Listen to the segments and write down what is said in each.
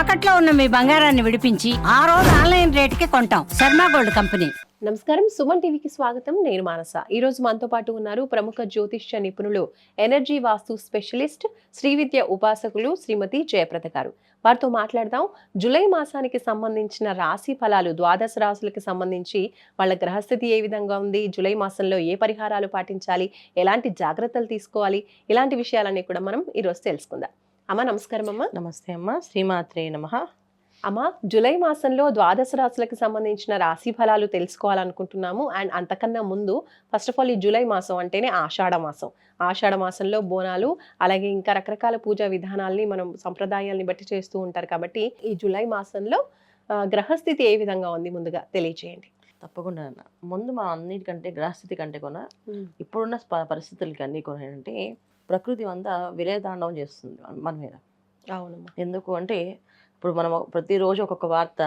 తాకట్లో ఉన్న మీ బంగారాన్ని విడిపించి ఆ రోజు ఆన్లైన్ రేటుకి కొంటాం. Sharma gold company. నమస్కారం. సుమన్ టీవీకి స్వాగతం. నేను మానస. ఈ రోజు మనతో పాటు ఉన్నారు ప్రముఖ జ్యోతిష్య నిపుణులు ఎనర్జీ వాస్తు స్పెషలిస్ట్ శ్రీవిద్య ఉపాసకులు శ్రీమతి జయప్రద గారు. వారితో మాట్లాడదాం. జూలై మాసానికి సంబంధించిన రాశి ఫలాలు ద్వాదశ రాశులకు సంబంధించి వాళ్ళ గ్రహస్థితి ఏ విధంగా ఉంది జూలై మాసంలో ఏ పరిహారాలు పాటించాలి ఎలాంటి జాగ్రత్తలు తీసుకోవాలి ఇలాంటి విషయాలన్నీ కూడా మనం ఈరోజు తెలుసుకుందాం. అమ్మ నమస్కారం అమ్మ. నమస్తే అమ్మ. శ్రీమాత్రే నమ. అమ్మ జూలై మాసంలో ద్వాదశ రాశులకు సంబంధించిన రాశి ఫలాలు తెలుసుకోవాలనుకుంటున్నాము. అండ్ అంతకన్నా ముందు ఫస్ట్ ఆఫ్ ఆల్ ఈ జూలై మాసం అంటేనే ఆషాఢ మాసం. ఆషాఢ మాసంలో బోనాలు అలాగే ఇంకా రకరకాల పూజా విధానాల్ని మనం సంప్రదాయాల్ని బట్టి చేస్తూ ఉంటారు కాబట్టి ఈ జూలై మాసంలో గ్రహస్థితి ఏ విధంగా ఉంది ముందుగా తెలియజేయండి తప్పకుండా అన్న ముందు మనం అన్నిటికంటే గ్రహస్థితి కంటే కూడా ఇప్పుడున్న పరిస్థితులకి అన్ని కూడా ఏంటంటే ప్రకృతి అంతా విలయతాండవం చేస్తుంది మన- మీద అవునమ్మా ఎందుకు అంటే ఇప్పుడు మనం ప్రతిరోజు ఒక్కొక్క వార్త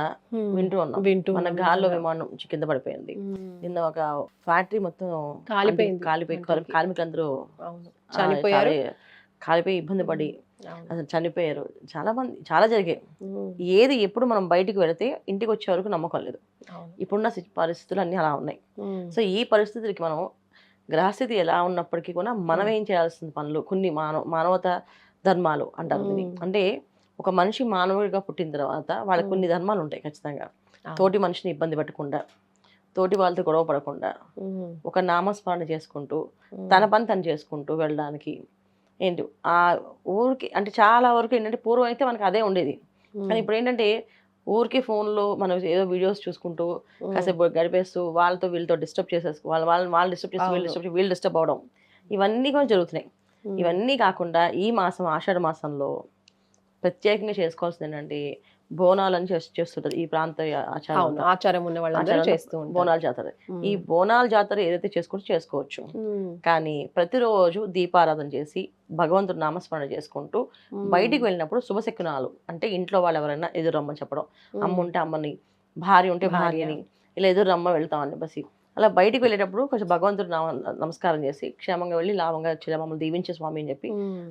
వింటూ ఉన్నాం వింటూ మన గాల్లో. విమానం కింద పడిపోయింది. నిన్న ఒక ఫ్యాక్టరీ మొత్తం కాలిపోయింది. కాలిపోయి. కార్మికులందరూ అవును చనిపోయారు కాలి- కాలిపోయి ఇబ్బంది పడి అవును. అసలు చనిపోయారు చాలా మంది చాలా జరిగాయి. ఏది ఎప్పుడు మనం బయటికి వెళితే ఇంటికి వచ్చే వరకు నమ్మకం లేదు అవును. ఇప్పుడున్న పరిస్థితులు అన్నీ అలా ఉన్నాయి. సో ఈ పరిస్థితులకి మనం గ్రహస్థితి ఎలా ఉన్నప్పటికీ కూడా మనం ఏం చేయాల్సిన పనులు కొన్ని మానవ మానవత ధర్మాలు అంటారు దీన్ని. అంటే ఒక మనిషి మానవుడిగా పుట్టిన తర్వాత వాళ్ళకి కొన్ని ధర్మాలు ఉంటాయి ఖచ్చితంగా. తోటి మనిషిని ఇబ్బంది పెట్టకుండా తోటి వాళ్ళతో గొడవ పడకుండా. ఒక నామస్మరణ చేసుకుంటూ. తన పని తను చేసుకుంటూ వెళ్ళడానికి ఏంటి ఆ ఊరికి అంటే చాలా వరకు ఏంటంటే పూర్వం అయితే మనకి అదే ఉండేది కానీ ఇప్పుడు ఏంటంటే ఊరికి ఫోన్లో మనం ఏదో వీడియోస్ చూసుకుంటూ. కాసేపు గడిపేస్తూ వాళ్ళతో వీళ్ళతో డిస్టర్బ్ చేసేసుకో వాళ్ళు వాళ్ళని వాళ్ళు డిస్టర్బ్ చేసి వీళ్ళు. డిస్టర్బ్ వీళ్ళు డిస్టర్బ్ అవడం ఇవన్నీ కూడా జరుగుతున్నాయి. ఇవన్నీ కాకుండా ఈ మాసం ఆషాఢ మాసంలో ప్రత్యేకంగా చేసుకోవాల్సింది ఏంటంటే బోనాలు అని చేస్- చేస్తుంటారు ఈ ప్రాంత ఆచారం ఆచారం ఉన్న ఆచారంలో చేస్తూ బోనాల జాతర. ఈ బోనాల జాతర ఏదైతే చేసుకుంటూ చేసుకోవచ్చు. కానీ ప్రతిరోజు దీపారాధన చేసి భగవంతుడు నామస్మరణ చేసుకుంటూ. బయటికి వెళ్ళినప్పుడు శుభశకునాలు అంటే ఇంట్లో వాళ్ళు ఎవరైనా ఎదురు రమ్మని చెప్పడం. అమ్మ ఉంటే అమ్మని భార్య ఉంటే భార్య. భార్యని ఇలా ఎదురు రమ్మ వెళ్తామని బసి అలా బయటికి వెళ్ళేటప్పుడు కొంచెం భగవంతుడు నామ- నమస్కారం చేసి క్షేమంగా వెళ్ళి లాభంగా వచ్చి మమ్మల్ని దీవించే స్వామి అని చెప్పి.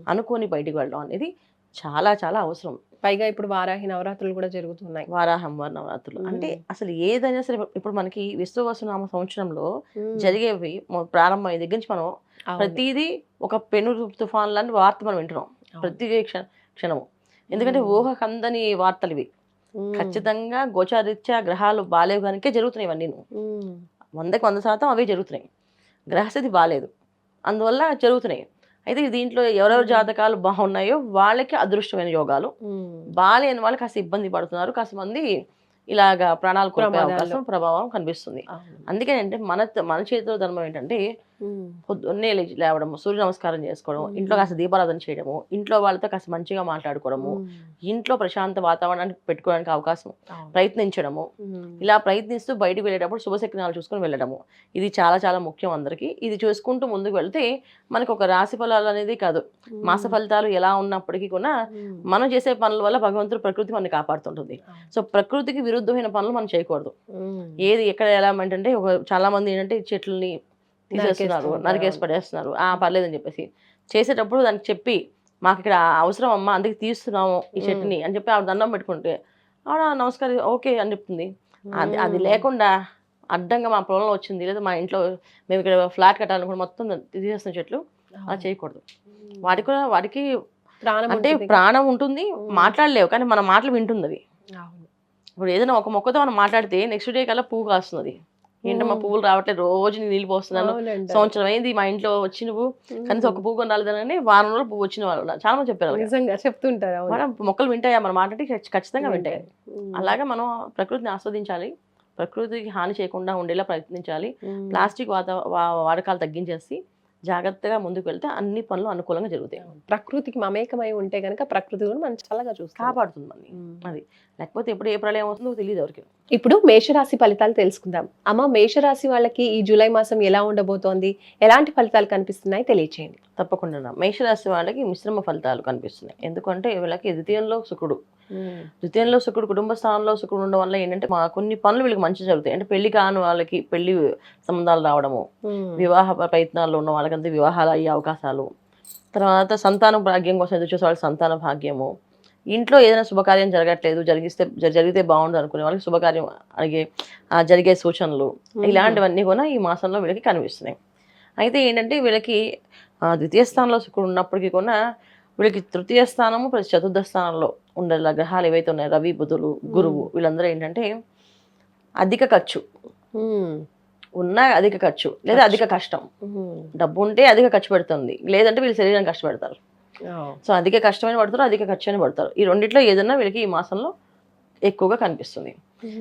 అనుకోని బయటికి వెళ్ళడం అనేది చాలా చాలా అవసరం పైగా ఇప్పుడు వారాహి నవరాత్రులు కూడా జరుగుతున్నాయి వారాహంవార నవరాత్రులు మ్మ్. అంటే అసలు ఏదైనా సరే ఇప్పుడు మనకి విశ్వవసునామ సంవత్సరంలో. జరిగేవి ప్రారంభం దగ్గర నుంచి మనం. ప్రతిదీ ఒక పెను తుఫాన్ లాంటి వార్త మనం వింటున్నాం. ప్రతి క్ష- క్షణము ఎందుకంటే మ్మ్. ఊహకందని వార్తలు ఇవి. ఖచ్చితంగా గోచారీత్యా గ్రహాలు బాలేవు కనుకే జరుగుతున్నాయి ఇవన్నీ. వందకి వంద శాతం అవే జరుగుతున్నాయి గ్రహస్థితి బాలేదు అందువల్ల జరుగుతున్నాయి అయితే దీంట్లో ఎవరెవరి. జాతకాలు బాగున్నాయో వాళ్ళకి అదృష్టమైన యోగాలు. బాలేని వాళ్ళు కాస్త ఇబ్బంది పడుతున్నారు కాస్త మంది ఇలాగా ప్రాణాలు కోల్పోయే ప్రమాదాలు. అవకాశం ప్రభావం కనిపిస్తుంది అవును. అందుకే అంటే మన మన చేతిలో ధర్మం ఏంటంటే. పొద్దున్నే లేచి లేవడము సూర్య నమస్కారం చేసుకోవడం మ్మ్. ఇంట్లో కాస్త దీపారాధన చేయడము ఇంట్లో వాళ్ళతో కాస్త మంచిగా మాట్లాడుకోవడము. ఇంట్లో ప్రశాంత వాతావరణానికి పెట్టుకోవడానికి అవకాశం. ప్రయత్నించడము. ఇలా ప్రయత్నిస్తూ బయటికి వెళ్ళేటప్పుడు శుభశక్నాలు చూసుకొని వెళ్ళడము ఇది చాలా చాలా ముఖ్యం అందరికీ ఇది చూసుకుంటూ ముందుకు వెళ్తే మనకు ఒక రాశి ఫలాలు అనేది కాదు. మాస ఫలితాలు ఎలా ఉన్నప్పటికీ కూడా. మనం చేసే పనుల వల్ల భగవంతుడు ప్రకృతి మనని కాపాడుతుంటుంది. సో ప్రకృతికి విరుద్ధమైన పనులు మనం చేయకూడదు. ఏది ఎక్కడ ఎలా అంటే ఒక చాలా మంది ఏంటంటే చెట్లని తీసేస్తున్నారు నరికేసి. పడేస్తున్నారు ఆ పర్లేదని చెప్పేసి చేసేటప్పుడు దానికి చెప్పి మాకు ఇక్కడ అవసరం అమ్మా అందుకే తీస్తున్నాము ఈ. చెట్టుని అని చెప్పి ఆవిడ దండం పెట్టుకుంటే ఆవిడ నమస్కారం ఓకే అని చెప్తుంది అది అది. లేకుండా అడ్డంగా మా పొలంలో వచ్చింది లేదా మా ఇంట్లో మేము ఇక్కడ ఫ్లాట్ కట్టాలనుకుని మొత్తం తీసేస్తున్న చెట్లు అలా. చేయకూడదు. వాటికి కూడా వాటికి ప్రాణం అంటే. ప్రాణం ఉంటుంది. మాట్లాడలేవు కానీ మన మాటలు వింటుంది అవి. ఇప్పుడు ఏదైనా ఒక మొక్కతో మనం మాట్లాడితే నెక్స్ట్ డే కల్లా పువ్వు కాస్తుంది ఏంటమ్మా మ్మ్. పువ్వులు రావట్లేదు రోజు నేను నీళ్ళు పోస్తున్నాను. సంవత్సరం అయింది మా ఇంట్లో వచ్చి నువ్వు. కనీసం ఒక పువ్వు కొనాలి వారం రోజులు పువ్వు వచ్చిన వాళ్ళు. చాలా మంది చెప్పారు. నిజంగా చెప్తుంటారు. మనం మొక్కలు వింటాయా మన మాట్లాడి ఖచ్చితంగా వింటాయి. అలాగే మనం ప్రకృతిని ఆస్వాదించాలి ప్రకృతికి హాని చేయకుండా ఉండేలా ప్రయత్నించాలి. ప్లాస్టిక్ వాత వా- వాడకాలు తగ్గించేసి జాగ్రత్తగా ముందుకు వెళ్తే అన్ని పనులు అనుకూలంగా జరుగుతాయి. ప్రకృతికి మమేకమై ఉంటే గనక ప్రకృతి కూడా మనం చల్లగా చూస్తాం. కాపాడుతుంది మనని అది. లేకపోతే ఎప్పుడు ఏ ప్రళయం వస్తుందో తెలియదు ఎవరికి. ఇప్పుడు మేషరాశి ఫలితాలు తెలుసుకుందాం. అమ్మ మేషరాశి వాళ్ళకి ఈ జూలై మాసం ఎలా ఉండబోతోంది? ఎలాంటి ఫలితాలు కనిపిస్తున్నాయి తెలియచేయండి. తప్పకుండా మేషరాశి వాళ్ళకి మిశ్రమ ఫలితాలు కనిపిస్తున్నాయి. ఎందుకంటే వీళ్ళకి ద్వితీయంలో శుక్రుడు ద్వితీయంలో శుక్రుడు కుటుంబ స్థానంలో శుక్రుడు ఉండడం వల్ల ఏంటంటే మా కొన్ని పనులు వీళ్ళకి మంచి జరుగుతాయి. అంటే పెళ్ళి కాని వాళ్ళకి పెళ్ళి సంబంధాలు రావడము వివాహ ప్రయత్నాల్లో ఉన్న వాళ్ళకంతా వివాహాలు అయ్యే అవకాశాలు. తర్వాత సంతాన భాగ్యం కోసం ఎదురు చూసే వాళ్ళకి సంతాన భాగ్యము. ఇంట్లో ఏదైనా శుభకార్యం జరగట్లేదు జరిగిస్తే జరిగితే బాగుండు అనుకునే వాళ్ళకి శుభకార్యం అడిగే జరిగే సూచనలు ఇలాంటివన్నీ కూడా ఈ మాసంలో వీళ్ళకి కనిపిస్తున్నాయి. అయితే ఏంటంటే వీళ్ళకి ద్వితీయ స్థానంలో శుక్రుడు ఉన్నప్పటికీ కూడా వీళ్ళకి తృతీయ స్థానము ప్లస్ చతుర్థ స్థానంలో ఉండే గ్రహాలు ఏవైతే ఉన్నాయో రవి బుధులు గురువు వీళ్ళందరూ ఏంటంటే అధిక ఖర్చు. ఉన్న అధిక ఖర్చు లేదా అధిక కష్టం. డబ్బు ఉంటే అధిక ఖర్చు పెడుతుంది. లేదంటే వీళ్ళు శరీరం కష్టపెడతారు. సో అధిక కష్టమైన పడతారు అధిక ఖర్చు అని పడతారు. ఈ రెండిట్లో ఏదైనా వీళ్ళకి ఈ మాసంలో ఎక్కువగా కనిపిస్తుంది.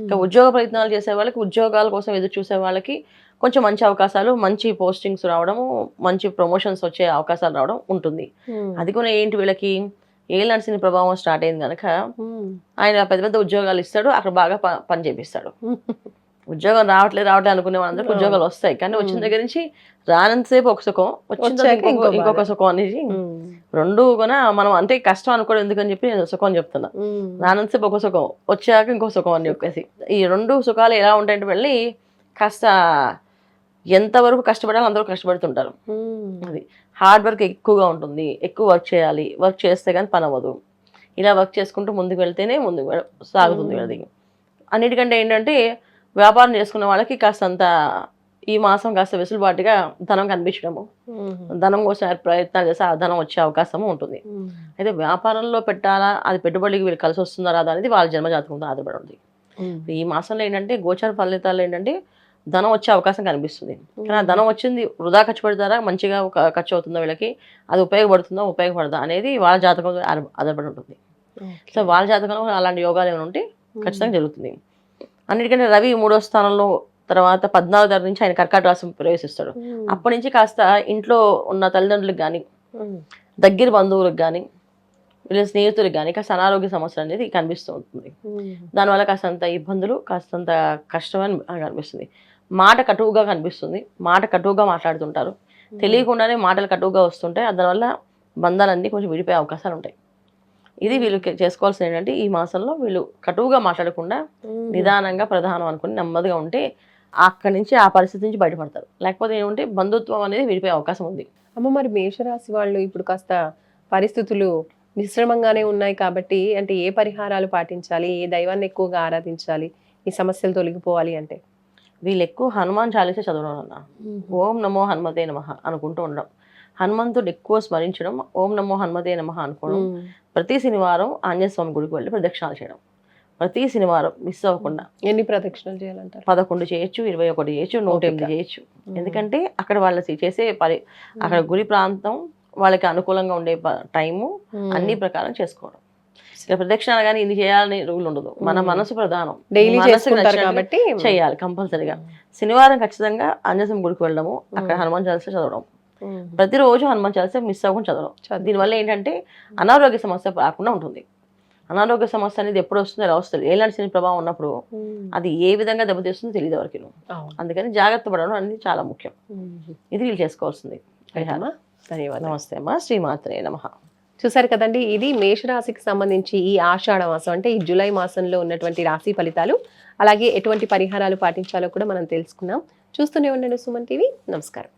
ఇంకా ఉద్యోగ ప్రయత్నాలు చేసే వాళ్ళకి ఉద్యోగాల కోసం ఎదురు చూసే వాళ్ళకి కొంచెం మంచి అవకాశాలు మంచి పోస్టింగ్స్ రావడము మంచి ప్రమోషన్స్ వచ్చే అవకాశాలు రావడం ఉంటుంది. అది కూడా ఏంటి వీళ్ళకి ఏ నర్సింగ్ ప్రభావం స్టార్ట్ అయింది కనుక. ఆయన పెద్ద పెద్ద ఉద్యోగాలు ఇస్తాడు అక్కడ బాగా పని చేపిస్తాడు ఉద్యోగం రావట్లేదు రావట్లేదు అనుకునే వాళ్ళందరికీ ఉద్యోగాలు వస్తాయి కానీ వచ్చిన దగ్గర నుంచి రానంతసేపు ఒక సుఖం వచ్చిన ఇంకొక-. సుఖం అనేది. రెండు కూడా మనం అంటే కష్టం అనుకోవడం ఎందుకని చెప్పి నేను సుఖం చెప్తున్నా. రానంతసేపు ఒక సుఖం వచ్చాక ఇంకో సుఖం అని చెప్పేసి ఈ రెండు సుఖాలు ఎలా ఉంటాయంటే వెళ్ళి కాస్త ఎంతవరకు కష్టపడాలి అందరూ కష్టపడుతుంటారు. ఉమ్. అది హార్డ్ వర్క్ ఎక్కువగా ఉంటుంది. ఎక్కువ వర్క్ చేయాలి. వర్క్ చేస్తే కానీ పని అవ్వదు ఇలా వర్క్ చేసుకుంటూ ముందుకు వెళ్తేనే ముందుకు సాగుతుంది అది అన్నిటికంటే ఏంటంటే వ్యాపారం చేసుకున్న వాళ్ళకి కాస్త అంత ఈ మాసం కాస్త వెసులుబాటుగా ధనం కనిపించడము. ఉమ్. ధనం కోసం ప్రయత్నాలు చేస్తే ఆ ధనం వచ్చే అవకాశము ఉంటుంది. అయితే వ్యాపారంలో పెట్టాలా అది పెట్టుబడికి వీళ్ళు కలిసి వస్తుందా రాదా అనేది వాళ్ళ జన్మజాతకంతో ఆధారపడి ఉంది. ఈ మాసంలో ఏంటంటే గోచార ఫలితాలు ఏంటంటే ధనం వచ్చే అవకాశం కనిపిస్తుంది. కానీ ఆ ధనం వచ్చింది వృధా ఖర్చు పెడతారా? మంచిగా ఒక ఖర్చు అవుతుందా వీళ్ళకి? అది ఉపయోగపడుతుందా? ఉపయోగపడదా? అనేది వాళ్ళ జాతకం ఆధారపడి ఉంటుంది. సో వాళ్ళ జాతకంలో అలాంటి యోగాలు ఏమైనా ఉంటే ఖచ్చితంగా జరుగుతుంది. అన్నిటికంటే రవి మూడో స్థానంలో తర్వాత పద్నాలుగు తారీఖు నుంచి ఆయన కర్కాట రాశి ప్రవేశిస్తాడు. అప్పటి నుంచి కాస్త ఇంట్లో ఉన్న తల్లిదండ్రులకు కానీ. దగ్గర బంధువులకు కానీ వీళ్ళ స్నేహితులకు కానీ కాస్త అనారోగ్య సమస్య అనేది కనిపిస్తూ ఉంటుంది. దానివల్ల కాస్తంత ఇబ్బందులు కాస్తంత కష్టమని కనిపిస్తుంది. మాట కటువుగా కనిపిస్తుంది. మాట కటువుగా మాట్లాడుతుంటారు. తెలియకుండానే మాటలు కటువుగా వస్తుంటాయి. దానివల్ల బంధాలన్నీ కొంచెం విడిపోయే అవకాశాలు ఉంటాయి. ఇది వీళ్ళు చేసుకోవాల్సింది ఏంటంటే ఈ మాసంలో వీళ్ళు కటువుగా మాట్లాడకుండా. నిదానంగా ప్రధానం అనుకుని నెమ్మదిగా ఉంటే అక్కడి నుంచి ఆ పరిస్థితి నుంచి బయటపడతారు. లేకపోతే ఏమంటే బంధుత్వం అనేది విడిపోయే అవకాశం ఉంది. అమ్మ మరి మేషరాశి వాళ్ళు ఇప్పుడు కాస్త పరిస్థితులు మిశ్రమంగానే ఉన్నాయి కాబట్టి అంటే ఏ పరిహారాలు పాటించాలి? ఏ దైవాన్ని ఎక్కువగా ఆరాధించాలి? ఈ సమస్యలు తొలగిపోవాలి అంటే? వీళ్ళు ఎక్కువ హనుమాన్ చాలీస చదవడం అన్న ఓం నమో హనుమతే నమ అనుకుంటూ ఉండడం. హనుమంతుడు ఎక్కువ స్మరించడం ఓం నమో హనుమతే నమ అనుకోవడం. ప్రతి శనివారం ఆంజనేయ స్వామి గుడికి వెళ్ళి ప్రదక్షిణాలు చేయడం. ప్రతి శనివారం మిస్ అవ్వకుండా. ఎన్ని ప్రదక్షిణలు చేయాలంటారు? పదకొండు చేయొచ్చు ఇరవై ఒకటి చేయొచ్చు నూట ఎనిమిది. చేయొచ్చు. ఎందుకంటే అక్కడ వాళ్ళ చేసే పరి అక్కడ గురి ప్రాంతం వాళ్ళకి అనుకూలంగా ఉండే టైము. అన్ని ప్రకారం చేసుకోవడం. ప్రదక్షిణ కానీ ఇది చేయాలని రూల్ ఉండదు. మన. మనసు ప్రధానం. డైలీ కాబట్టి చేయాలి కంపల్సరీగా. శనివారం ఖచ్చితంగా ఆంజనేయ గుడికి వెళ్ళడము అక్కడ హనుమాన్ చాలీస చదవడం. ప్రతిరోజు హనుమాన్ చాలీస మిస్ అవ్వకుండా చదవడం. చదువు. దీనివల్ల ఏంటంటే అనారోగ్య సమస్య రాకుండా ఉంటుంది. అనారోగ్య సమస్య అనేది ఎప్పుడు వస్తుందో ఎలా వస్తుంది? ఏలాంటి శని ప్రభావం ఉన్నప్పుడు. అది ఏ విధంగా దెబ్బతీస్తుందో తెలియదు ఎవరికి. అవును. అందుకని జాగ్రత్త పడడం అనేది చాలా ముఖ్యం. ఇది వీళ్ళు చేసుకోవాల్సింది. ధన్యవాదాలు. నమస్తే అమ్మా. శ్రీమాత్రే నమ. చూసారు కదండి ఇది మేషరాశికి సంబంధించి ఈ ఆషాఢ మాసం అంటే ఈ జూలై మాసంలో ఉన్నటువంటి రాశి ఫలితాలు. అలాగే ఎటువంటి పరిహారాలు పాటించాలో కూడా మనం తెలుసుకున్నాం చూస్తూనే ఉండండి సుమన్ టీవీ. నమస్కారం.